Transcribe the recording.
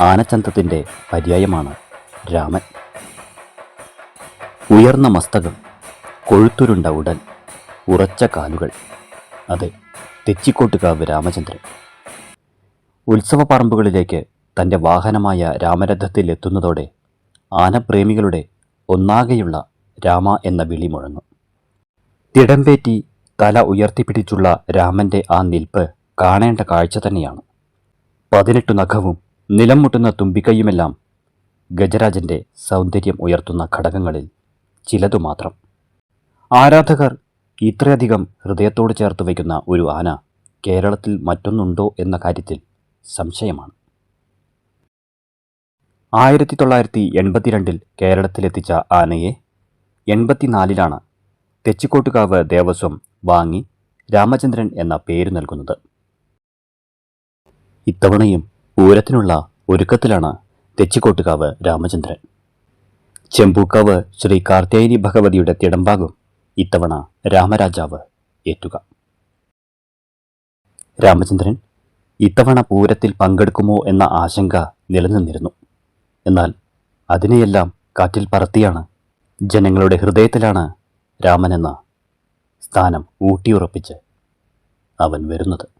ആനച്ചന്തത്തിന്റെ പര്യായമാണ് രാമൻ. ഉയർന്ന മസ്തകം കൊഴുത്തുരുണ്ട ഉടൽ ഉറച്ച കാലുകൾ. അതെ തെച്ചിക്കോട്ടുകാവ് രാമചന്ദ്രൻ. ഉത്സവ പറമ്പുകളിലേക്ക് തന്റെ വാഹനമായ രാമരഥത്തിൽ എത്തുന്നതോടെ ആനപ്രേമികളുടെ ഒന്നാകെയുള്ള രാമ എന്ന വിളി മുഴങ്ങും. തിടമ്പേറ്റി തല ഉയർത്തിപ്പിടിച്ചുള്ള രാമന്റെ ആ നിൽപ്പ് കാണേണ്ട കാഴ്ച തന്നെയാണ്. പതിനെട്ടു നഖവും നിലം മുട്ടുന്ന തുമ്പിക്കൈയുമെല്ലാം ഗജരാജന്റെ സൗന്ദര്യം ഉയർത്തുന്ന ഘടകങ്ങളിൽ ചിലതു മാത്രം ആരാധകർ ഇത്രയധികം ഹൃദയത്തോട് ചേർത്ത് വയ്ക്കുന്ന ഒരു ആന കേരളത്തിൽ മറ്റൊന്നുണ്ടോ എന്ന കാര്യത്തിൽ സംശയമാണ്. ആയിരത്തി തൊള്ളായിരത്തി എൺപത്തിരണ്ടിൽ കേരളത്തിലെത്തിച്ച ആനയെ എൺപത്തിനാലിലാണ് തെച്ചിക്കോട്ടുകാവ് ദേവസ്വം വാങ്ങി രാമചന്ദ്രൻ എന്ന പേര് നൽകുന്നത്. ഇത്തവണയും പൂരത്തിനുള്ള ഒരുക്കത്തിലാണ് തെച്ചിക്കോട്ടുകാവ് രാമചന്ദ്രൻ. ചെമ്പൂക്കാവ് ശ്രീ കാർത്തേരി ഭഗവതിയുടെ തിടമ്പാകും ഇത്തവണ രാമരാജാവ് ഏറ്റുക. രാമചന്ദ്രൻ ഇത്തവണ പൂരത്തിൽ പങ്കെടുക്കുമോ എന്ന ആശങ്ക നിലനിന്നിരുന്നു. എന്നാൽ അതിനെയെല്ലാം കാറ്റിൽ പറത്തിയാണ് ജനങ്ങളുടെ ഹൃദയത്തിലാണ് രാമനെന്ന സ്ഥാനം ഊട്ടിയുറപ്പിച്ച് അവൻ വരുന്നത്.